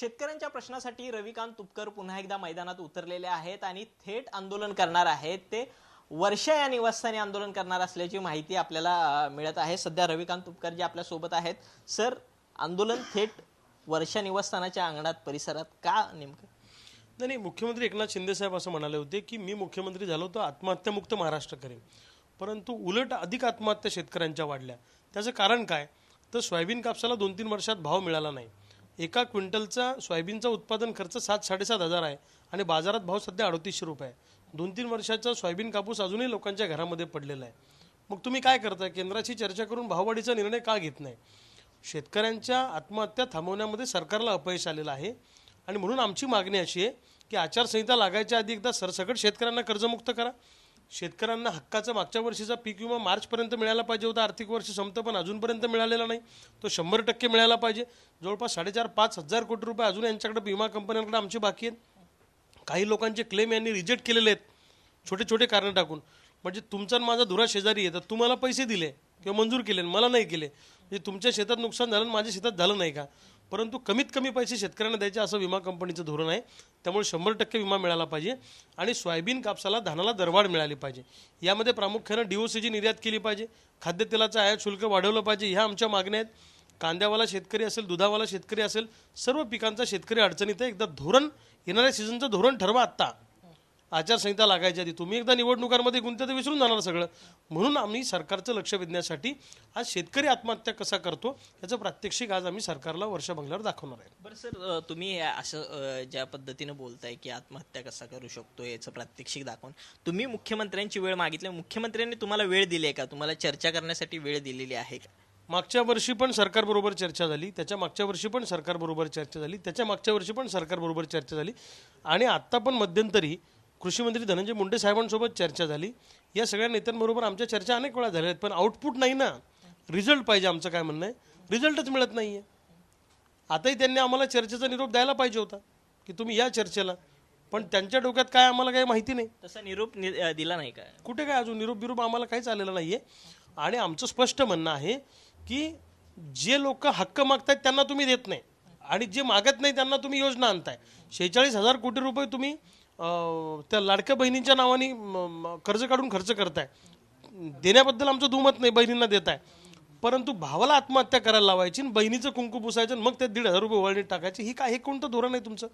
शेतकऱ्यांच्या प्रश्नासाठी रविकांत तुपकर पुन्हा एकदा मैदानात उतरलेले आहेत आणि थेट आंदोलन करणार आहेत. ते वर्षा या निवासस्थानी आंदोलन करणार असल्याची माहिती आपल्याला मिळत आहे. सध्या रविकांत तुपकर जे आपल्यासोबत आहेत. सर आंदोलन थेट वर्षा निवासस्थानाच्या अंगणात परिसरात का नेमकं? नाही मुख्यमंत्री एकनाथ शिंदे साहेब असं म्हणाले होते की मी मुख्यमंत्री झालो तर आत्महत्यामुक्त महाराष्ट्र करेन. परंतु उलट अधिक आत्महत्या शेतकऱ्यांच्या वाढल्या. त्याचं कारण काय? तर सोयाबीन कापसाला दोन तीन वर्षात भाव मिळाला नाही. एका क्विंटलचा सोयाबीनचा उत्पादन खर्च सात साडेसात हजार आहे आणि बाजारात भाव सध्या अडतीसशे रुपये आहे. दोन तीन वर्षाचा सोयाबीन कापूस अजूनही लोकांच्या घरामध्ये पडलेला आहे. मग तुम्ही काय करताय? केंद्राची चर्चा करून भाववाढीचा निर्णय का घेत नाही? शेतकऱ्यांच्या आत्महत्या थांबवण्यामध्ये सरकारला अपयश आलेलं आहे आणि म्हणून आमची मागणी अशी आहे की आचारसंहिता लागायच्या आधी एकदा सरसकट शेतकऱ्यांना कर्जमुक्त करा. शेतकऱ्यांना हक्काचा मागच्या वर्षीचा पीक विमा मार्चपर्यंत मिळायला पाहिजे होता. आर्थिक वर्ष संपतं पण अजूनपर्यंत मिळालेला नाही. तो शंभर टक्के मिळायला पाहिजे. जवळपास साडेचार पाच हजार कोटी रुपये अजून यांच्याकडे विमा कंपन्यांकडे आमचे बाकी आहेत. काही लोकांचे क्लेम यांनी रिजेक्ट केलेले आहेत. छोटे छोटे कारण टाकून. म्हणजे तुमचा आणि माझा धुरा शेजारी आहे. तर तुम्हाला पैसे दिले किंवा मंजूर केले आणि मला नाही केले. म्हणजे तुमच्या शेतात नुकसान झालं आणि माझ्या शेतात झालं नाही का? परंतु कमीत कमी पैसे शेतकऱ्यांना द्यायचे असं विमा कंपनीचं धोरण आहे. त्यामुळे शंभर टक्के विमा मिळाला पाहिजे आणि सोयाबीन कापसाला धानाला दरवाढ मिळाली पाहिजे. यामध्ये प्रामुख्यानं डी ओ सीची निर्यात केली पाहिजे. खाद्यतेलाचं आयात शुल्क वाढवलं पाहिजे. ह्या आमच्या मागण्या आहेत. कांद्यावाला शेतकरी असेल दुधावाला शेतकरी असेल सर्व पिकांचा शेतकरी अडचणीत आहे. एकदा धोरण येणाऱ्या सीझनचं धोरण ठरवा आत्ता. आचारसंहिता लागायच्या आधी तुम्ही एकदा निवडणुकांमध्ये गुंत तर विसरून जाणार सगळं. म्हणून आम्ही सरकारचं लक्ष वेधण्यासाठी आज शेतकरी आत्महत्या कसा करतो याचं प्रात्यक्षिक आज आम्ही सरकारला वर्षा बंगल्यावर दाखवणार आहे. बरं सर तुम्ही असं ज्या पद्धतीनं बोलताय की आत्महत्या कसा करू शकतो याचं प्रात्यक्षिक दाखवून. तुम्ही मुख्यमंत्र्यांची वेळ मागितली मुख्यमंत्र्यांनी तुम्हाला वेळ दिली आहे का? तुम्हाला चर्चा करण्यासाठी वेळ दिलेली आहे का? मागच्या वर्षी पण सरकारबरोबर चर्चा झाली त्याच्या मागच्या वर्षी पण सरकारबरोबर चर्चा झाली त्याच्या मागच्या वर्षी पण सरकारबरोबर चर्चा झाली. आणि आत्ता पण मध्यंतरी कृषी मंत्री धनंजय मुंडे साहेबांसोबत चर्चा झाली. या सगळ्या नेत्यांबरोबर आमच्या चर्चा अनेक वेळा झाल्या आहेत. पण आउटपुट नाही ना. रिझल्ट पाहिजे आमचं काय म्हणणं आहे. रिझल्टच मिळत नाही आहे आताही त्यांनी आम्हाला चर्चेचा निरोप द्यायला पाहिजे होता की तुम्ही या चर्चेला. पण त्यांच्या डोक्यात काय आम्हाला काही माहिती नाही. तसा निरोप नि- दिला नाही का कुठे काय अजून निरोप बिरोप आम्हाला काहीच आलेलं नाही आहे आणि आमचं स्पष्ट म्हणणं आहे की जे लोक हक्क मागतायत त्यांना तुम्ही देत नाही. आणि जे मागत नाही त्यांना तुम्ही योजना आणताय. शेहेचाळीस हजार कोटी रुपये तुम्ही त्या लाडक्या बहिणींच्या नावाने कर्ज काढून खर्च करताय. देण्याबद्दल आमचं दुमत नाही बहिणींना देताय. परंतु भावाला आत्महत्या करायला लावायची आणि बहिणीचं कुंकू पुसायचं मग ते दीड हजार रुपये वळणीत टाकायची ही काय हे कोणतं धोरण आहे तुमचं?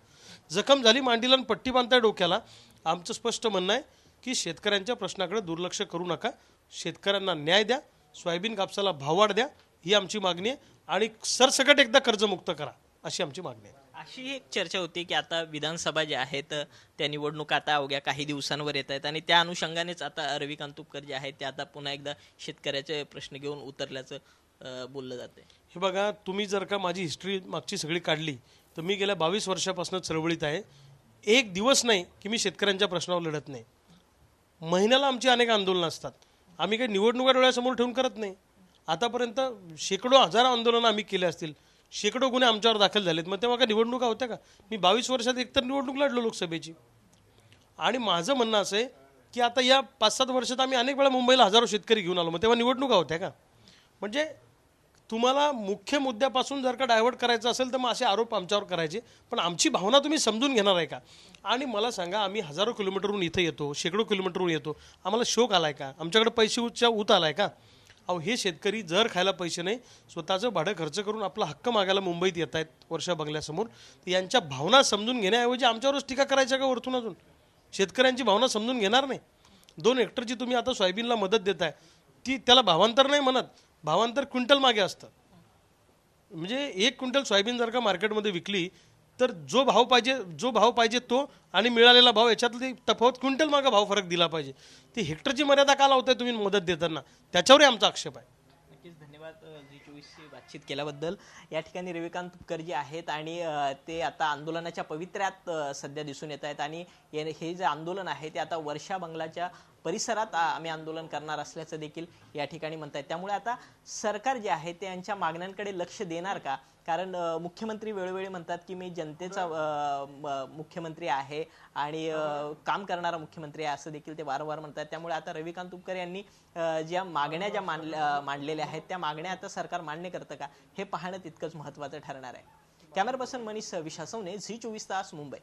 जखम झाली मांडीला आणि पट्टी बांधताय डोक्याला. आमचं स्पष्ट म्हणणं आहे की शेतकऱ्यांच्या प्रश्नाकडे दुर्लक्ष करू नका. शेतकऱ्यांना न्याय द्या सोयाबीन कापसाला भाववाढ द्या ही आमची मागणी आहे. आणि सरसकट एकदा कर्जमुक्त करा अशी आमची मागणी आहे. अशी एक चर्चा होती की आता विधानसभा ज्या आहेत त्या निवडणुका आता अवघ्या काही दिवसांवर येत आहेत आणि त्या अनुषंगानेच आता रवी कांतुपकर जे आहेत ते आता पुन्हा एकदा शेतकऱ्याचे प्रश्न घेऊन उतरल्याचं बोललं जाते हे बघा तुम्ही जर का माझी हिस्ट्री मागची सगळी काढली तर मी गेल्या बावीस वर्षापासून चळवळीत आहे. एक दिवस नाही की मी शेतकऱ्यांच्या प्रश्नावर लढत नाही. महिन्याला आमची अनेक आंदोलनं असतात. आम्ही काही निवडणुका डोळ्यासमोर ठेवून करत नाही. आतापर्यंत शेकडो हजार आंदोलनं आम्ही केले असतील. शेकडो गुन्हे आमच्यावर दाखल झालेत. मग तेव्हा का निवडणुका होत्या का? मी बावीस वर्षात एकतर निवडणूक लढलो लोकसभेची. आणि माझं म्हणणं असं आहे की आता या पाच सात वर्षात आम्ही अनेक वेळा मुंबईला हजारो शेतकरी घेऊन आलो. मग तेव्हा निवडणुका होत्या का? म्हणजे तुम्हाला मुख्य मुद्द्यापासून जर का डायव्हर्ट करायचं असेल तर मग असे आरोप आमच्यावर करायचे. पण आमची भावना तुम्ही समजून घेणार आहे का? आणि मला सांगा आम्ही हजारो किलोमीटरहून इथं येतो शेकडो किलोमीटरहून येतो. आम्हाला शोक आहे का? आमच्याकडे पैसे उचा उत आला आहे का? अहो हे शेतकरी जर खायला पैसे नाही स्वतःचं भाडं खर्च करून आपला हक्क मागायला मुंबईत येत आहेत वर्षा बंगल्यासमोर. तर यांच्या भावना समजून घेण्याऐवजी आमच्यावरच टीका करायच्या का वरतून अजून? शेतकऱ्यांची भावना समजून घेणार नाही. दोन हेक्टरची तुम्ही आता सोयाबीनला मदत देताय. ती त्याला भावांतर नाही म्हणत भावांतर क्विंटल मागे असतं. म्हणजे एक क्विंटल सोयाबीन जर का मार्केटमध्ये विकली तर जो भाव पाहिजे जो भाव पाहिजे तो आणि मिळालेला भाव याच्यातली तफावत क्विंटल मागं भाव फरक दिला पाहिजे. ती हेक्टरची मर्यादा का लावताय तुम्ही मदत देताना? त्याच्यावरही आमचा आक्षेप आहे. नक्कीच धन्यवाद जी चोवीसशी बातचीत केल्याबद्दल. या ठिकाणी रविकांत तुपकर जे आहेत आणि ते आता आंदोलनाच्या पवित्र्यात सध्या दिसून येत आहेत. आणि हे जे आंदोलन आहे ते आता वर्षा बंगलाच्या परिसरात आम्ही आंदोलन करणार असल्याचं देखील या ठिकाणी म्हणतायत. त्यामुळे आता सरकार जे आहे ते यांच्या मागण्यांकडे लक्ष देणार का? कारण मुख्यमंत्री वेळोवेळी म्हणतात की मी जनतेचा मुख्यमंत्री आहे आणि काम करणारा मुख्यमंत्री आहे असं देखील ते वारंवार म्हणतात. त्यामुळे आता रविकांत तुपकर यांनी ज्या मागण्या ज्या मांडल्या मांडलेल्या आहेत त्या मागण्या आता सरकार मान्य करतं का? हे पाहणं तितकंच महत्त्वाचं ठरणार आहे. कॅमेरा पर्सन मनीष विशासवने झी चोवीस तास मुंबई.